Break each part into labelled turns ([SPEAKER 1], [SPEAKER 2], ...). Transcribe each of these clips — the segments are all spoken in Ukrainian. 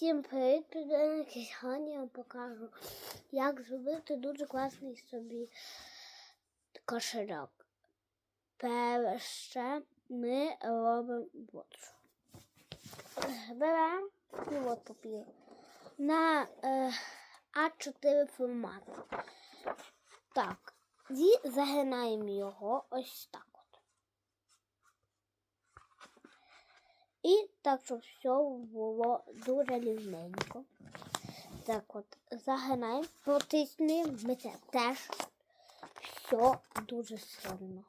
[SPEAKER 1] Всім привіт, підписники. Сьогодні я вам покажу, як зробити дуже класний собі кошельок. Перше ми робимо от що. Беремо і от папір на е, А4 формат. Так, і загинаємо його ось так от. І так, щоб все було дуже рівненько. Так от, загинаємо, потиснемо ми це теж все дуже сильно.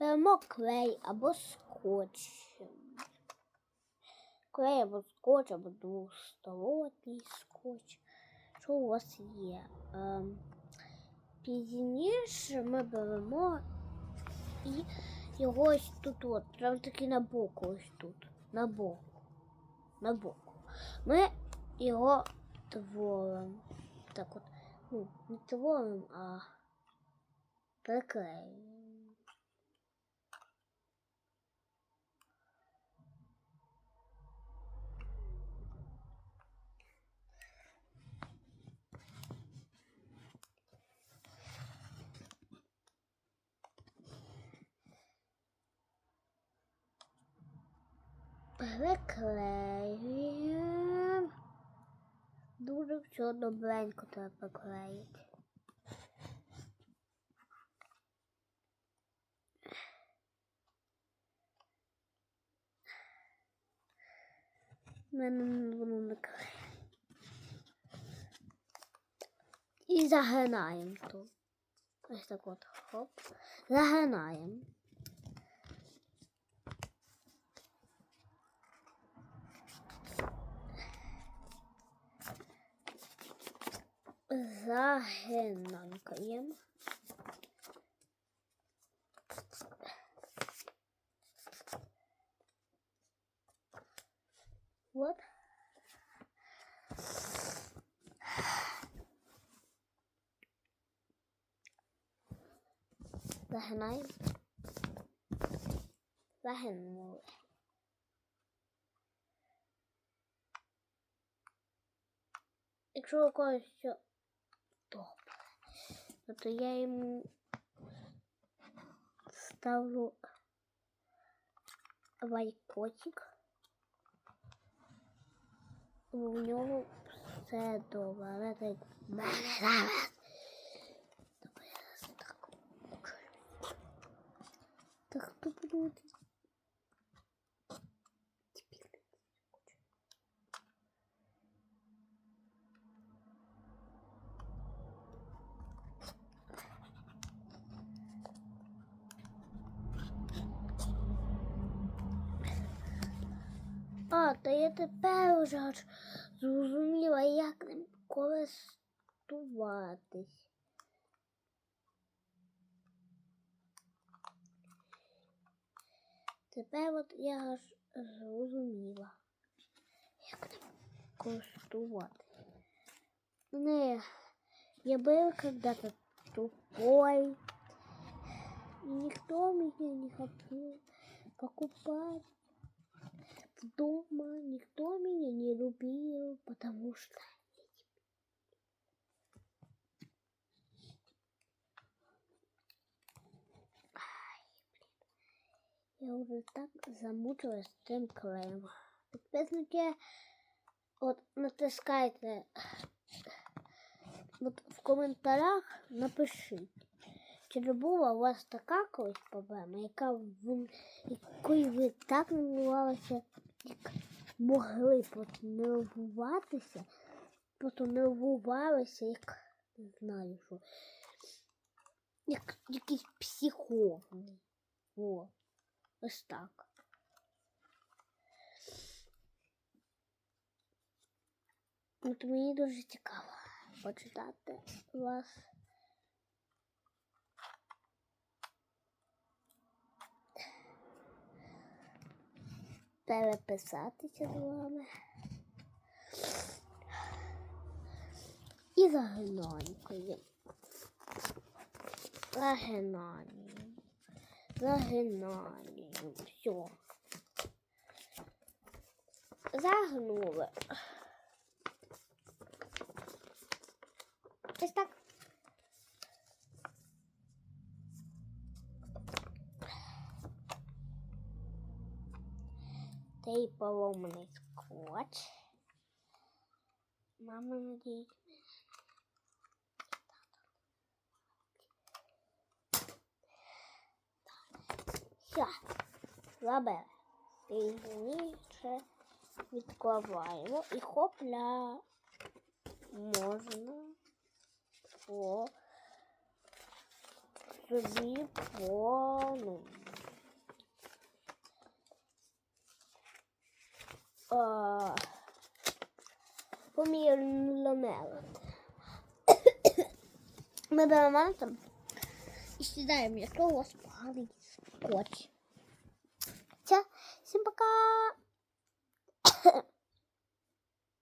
[SPEAKER 1] Беремо клей або скотч. Клей або скотч, або двосторонній скотч. Що у вас є? Ем, пізніше ми беремо і його ось тут, от, прям таки на боку, ось тут. На боку. На боку. Ми його творимо. Так от, ну, не творимо, а приклеюємо. Приклеюємо. Дуже все добренько треба приклеїти. Мене воно не. І загинаємо тут. Ось так от хоп. Загинаємо. Загинаємо. Вот. Загинаємо. Загинули. Якщо у когось добре, ну, то я йому ставлю лайкотик. У нього все добре. Так мене зараз. Я зараз так. Так хто буде? А, то я тепер вже аж зрозуміла, як ним користуватись. Тепер от я аж зрозуміла, як ним користуватись. Не, я был когда-то тупой. И никто меня не хотел покупать дома никто меня не любил, потому что Ай, блин. Я уже так замучилась цим клеєм. Підписники, от натискайте от в коментарях напишіть. Чи не була у вас така колись проблема, яка ви, якої ви так нервувалися, як могли просто нервуватися, просто нервувалися, як не знаю що, як якийсь психований. О, ось так. От мені дуже цікаво почитати вас. Переписатися з вами. І загинонькою. За Загинаємо. Все. Загнули. Ось так. Цей поломаний скотч. Мама надіється. Все, забери. Пізніше відкладаємо і хопля можна по собі по. Помірно мелот. Ми беремо мелотом і сідаємо якого спали скотч. Все, всім пока!